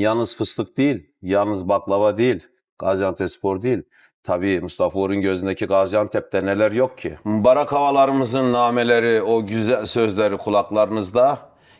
Yalnız fıstık değil, yalnız baklava değil, Gaziantepspor değil. Tabii Mustafa Uğur'un gözündeki Gaziantep'te neler yok ki? Mübarek havalarımızın nameleri, o güzel sözleri kulaklarınızda.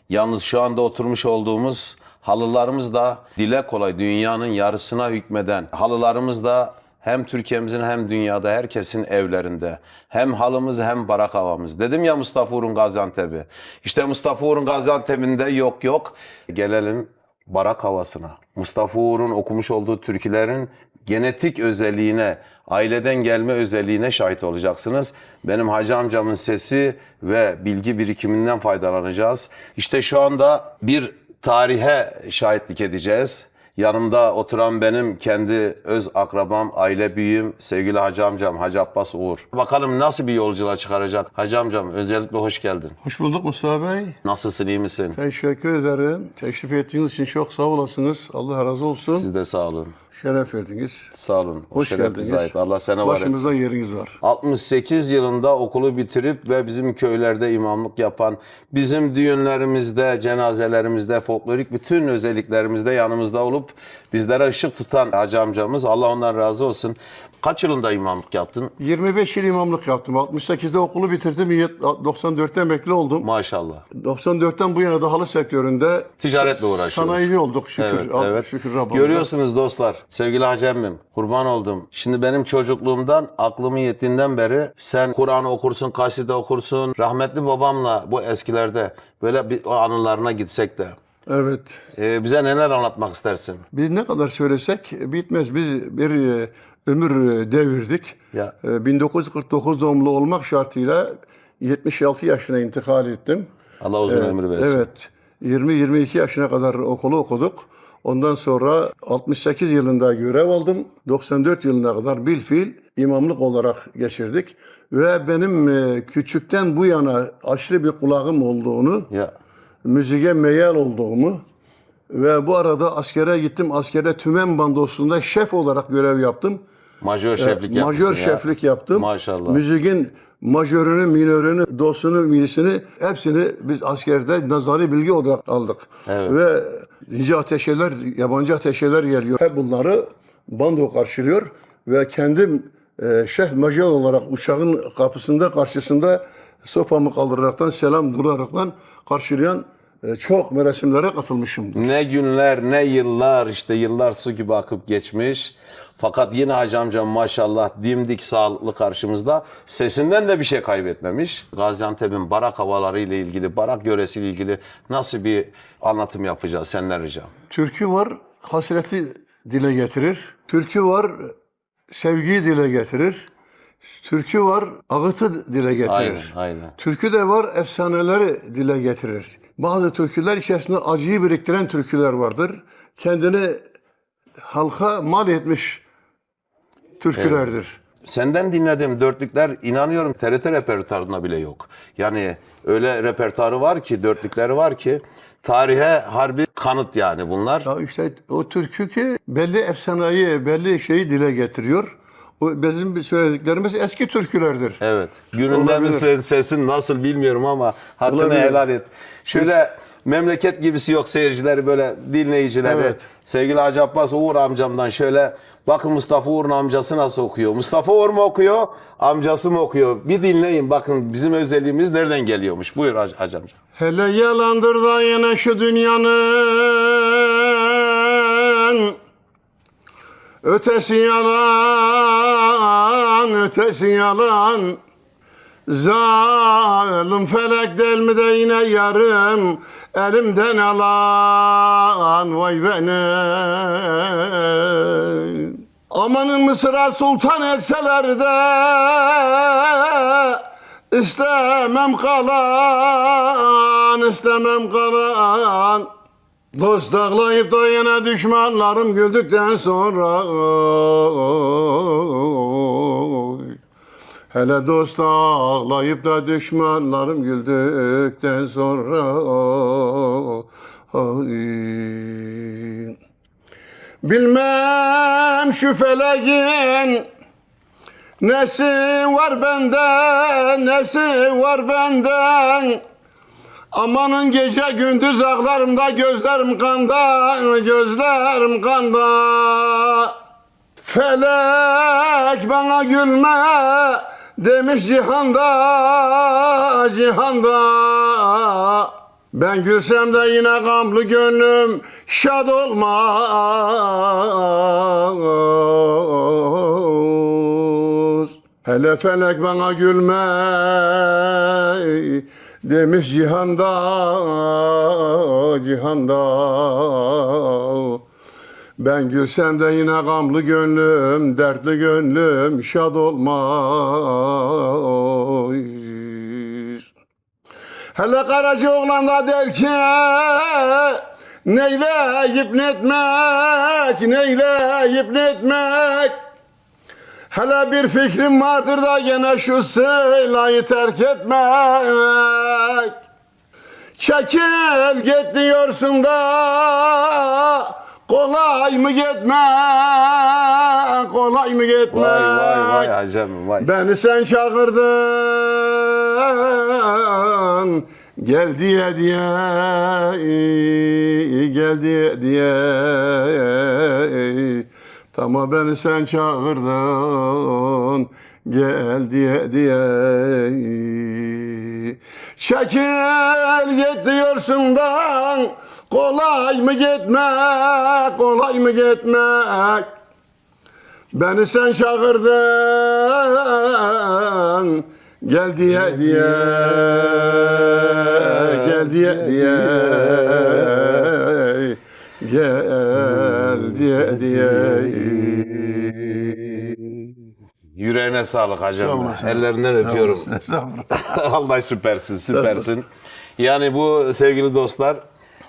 Yalnız şu anda oturmuş olduğumuz halılarımız da dile kolay dünyanın yarısına hükmeden halılarımız da hem Türkiye'mizin hem dünyada herkesin evlerinde. Hem halımız hem barak havamız. Dedim ya Mustafa Uğur'un Gaziantep'i. İşte Mustafa Uğur'un Gaziantep'inde yok yok. Gelelim barak havasına. Mustafa Uğur'un okumuş olduğu türkülerin genetik özelliğine, aileden gelme özelliğine şahit olacaksınız. Benim hacı amcamın sesi ve bilgi birikiminden faydalanacağız. İşte şu anda bir tarihe şahitlik edeceğiz. Yanımda oturan benim kendi öz akrabam, aile büyüğüm, sevgili hacı amcam Hacı Abbas Uğur. Bakalım nasıl bir yolculuğa çıkaracak. Hacı amcam özellikle hoş geldin. Hoş bulduk Mustafa Bey. Nasılsın, iyi misin? Teşekkür ederim. Teşrif ettiğiniz için çok sağ olasınız. Allah razı olsun. Siz de sağ olun. Şeref verdiniz. Sağ olun. Hoş şeref geldiniz. ait. Allah sene var etsin. Başımızda yeriniz var. 68 yılında okulu bitirip ve bizim köylerde imamlık yapan, bizim düğünlerimizde, cenazelerimizde, folklorik bütün özelliklerimizde yanımızda olup bizlere ışık tutan hacı amcamız. Allah ondan razı olsun. Kaç yılında imamlık yaptın? 25 yıl imamlık yaptım. 68'de okulu bitirdim. 94'te emekli oldum. Maşallah. 94'ten bu yana da halı sektöründe Ticaretle uğraşıyoruz. Sanayici olduk şükür. Evet, Al- evet. Şükür Rabbimize. Görüyorsunuz dostlar, sevgili Hacı emmim, kurban oldum. Şimdi benim çocukluğumdan, aklımın yettiğinden beri sen Kur'an okursun, kaside okursun. Rahmetli babamla bu eskilerde böyle bir anılarına gitsek de. Evet. Ee, bize neler anlatmak istersin? Biz ne kadar söylesek bitmez. Biz bir e, ömür e, devirdik. Ya. E, 1949 doğumlu olmak şartıyla 76 yaşına intikal ettim. Allah uzun ömür versin. Evet. 20-22 yaşına kadar okulu okuduk. Ondan sonra 68 yılında görev aldım. 94 yılına kadar bilfiil imamlık olarak geçirdik. Ve benim e, küçükten bu yana aşırı bir kulağım olduğunu, Ya. müziğe meyal olduğumu ve bu arada askere gittim. Askerde tümen bandosunda şef olarak görev yaptım. Majör şeflik yapmışsın Majör ya. şeflik yaptım. Maşallah. Müziğin majörünü, minörünü, dosunu, mi'sini hepsini biz askerde nazari bilgi olarak aldık. Evet. Ve nice ateşeler, yabancı ateşeler geliyor. Hep bunları bando karşılıyor ve kendim e, şef majör olarak uçağın kapısında karşısında sopamı kaldıraraktan selam duraraktan karşılayan e, çok merasimlere katılmışımdır. Ne günler, ne yıllar işte yıllar su gibi akıp geçmiş. Fakat yine Hacı amcam maşallah dimdik sağlıklı karşımızda. Sesinden de bir şey kaybetmemiş. Gaziantep'in barak havaları ile ilgili, barak yöresiyle ilgili nasıl bir anlatım yapacağız senden ricam. Türkü var, hasreti dile getirir. Türkü var, sevgiyi dile getirir. Türkü var, ağıtı dile getirir. Aynen, aynen. Türkü de var, efsaneleri dile getirir. Bazı türküler içerisinde acıyı biriktiren türküler vardır. Kendini halka mal etmiş türkülerdir. Senden dinlediğim dörtlükler inanıyorum TRT repertuarında bile yok. Yani öyle repertuarı var ki, dörtlükleri var ki tarihe harbi kanıt yani bunlar. Ya işte o türkü ki belli efsaneyi, belli şeyi dile getiriyor. O bizim söylediklerimiz eski türkülerdir. Evet. Gününde Olabilir. misin, sesin nasıl bilmiyorum ama hakkını Olabilir. helal et. Şöyle memleket gibisi yok seyircileri böyle dinleyicileri. Evet. Sevgili Hacı Abbas Uğur amcamdan şöyle bakın Mustafa Uğur'un amcası nasıl okuyor. Mustafa Uğur mu okuyor, amcası mı okuyor? Bir dinleyin bakın bizim özelliğimiz nereden geliyormuş. Buyur Hacı, Hacı amca. Hele yalandır da yine şu dünyanın Ötesi yalan, ötesi yalan. Zalim felek del mi de yine yarım? Elimden alan vay beni. Amanın Mısır'a sultan etseler de İstemem kalan, istemem kalan Dost ağlayıp da yine düşmanlarım güldükten sonra Hele dost ağlayıp da düşmanlarım güldükten sonra. Bilmem şu feleğin Nesi var benden, nesi var benden Amanın gece gündüz ağlarımda gözlerim kanda, gözlerim kanda. Felek bana gülme demiş cihanda, cihanda. Ben gülsem de yine gamlı gönlüm şad olmaz. Hele felek bana gülme demiş cihanda, cihanda. Ben gülsem de yine gamlı gönlüm, dertli gönlüm şad olmaz. Hele Karaca oğlan da der ki Neyleyip netmek, neyleyip netmek Hele bir fikrim vardır da gene şu sıylayı terk etmek. Çekil git diyorsun da Kolay mı gitmek, kolay mı gitmek? Vay vay vay acem vay. Beni sen çağırdın. Gel diye diye Gel diye diye Tamam beni sen çağırdın Gel diye diye. Çekil git diyorsun da Kolay mı gitmek Kolay mı gitmek Beni sen çağırdın Gel diye diye. Gel diye diye. Gel diye diye Yüreğine sağlık Sağ hacım. Ellerinden Sağ öpüyorum. Allah süpersin, süpersin. Yani bu sevgili dostlar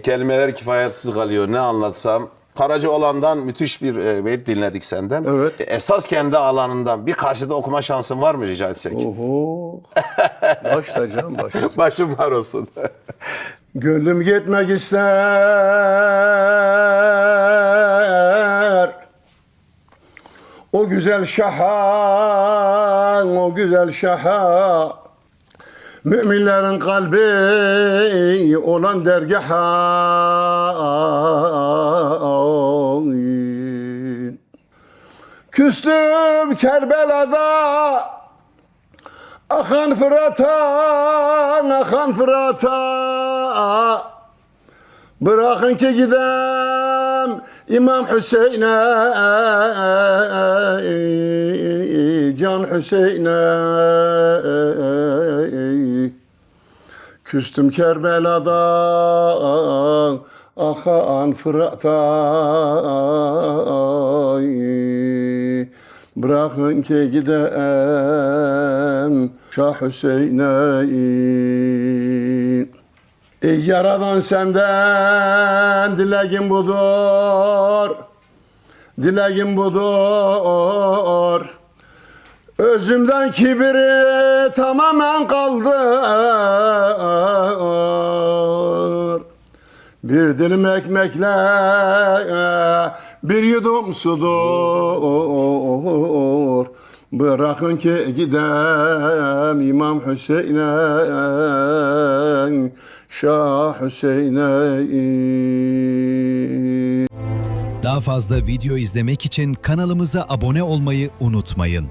kelimeler kifayetsiz kalıyor. Ne anlatsam Karaca olandan müthiş bir e, beyt dinledik senden. Evet. Esas kendi alanından bir karşıda okuma şansın var mı rica etsek? Oho. Başla canım başla. Başım var olsun. Gönlüm gitmek ister O güzel şaha O güzel şaha. Müminlerin kalbi olan dergaha. Küstüm Kerbela'da. Akan Fırat'a, akan Fırat'a. Bırakın ki gidem İmam Hüseyin'e Can Hüseyin'e Küstüm Kerbela'da Akan Fırat'a Bırakın ki gidem Şah Hüseyin'e. Ey yaradan senden dileğim budur. Dileğim budur. Özümden kibri tamamen kaldır. Bir dilim ekmekle bir yudum sudur Bırakın ki gidem İmam Hüseyin'e Şah Hüseyin'e Daha fazla video izlemek için kanalımıza abone olmayı unutmayın.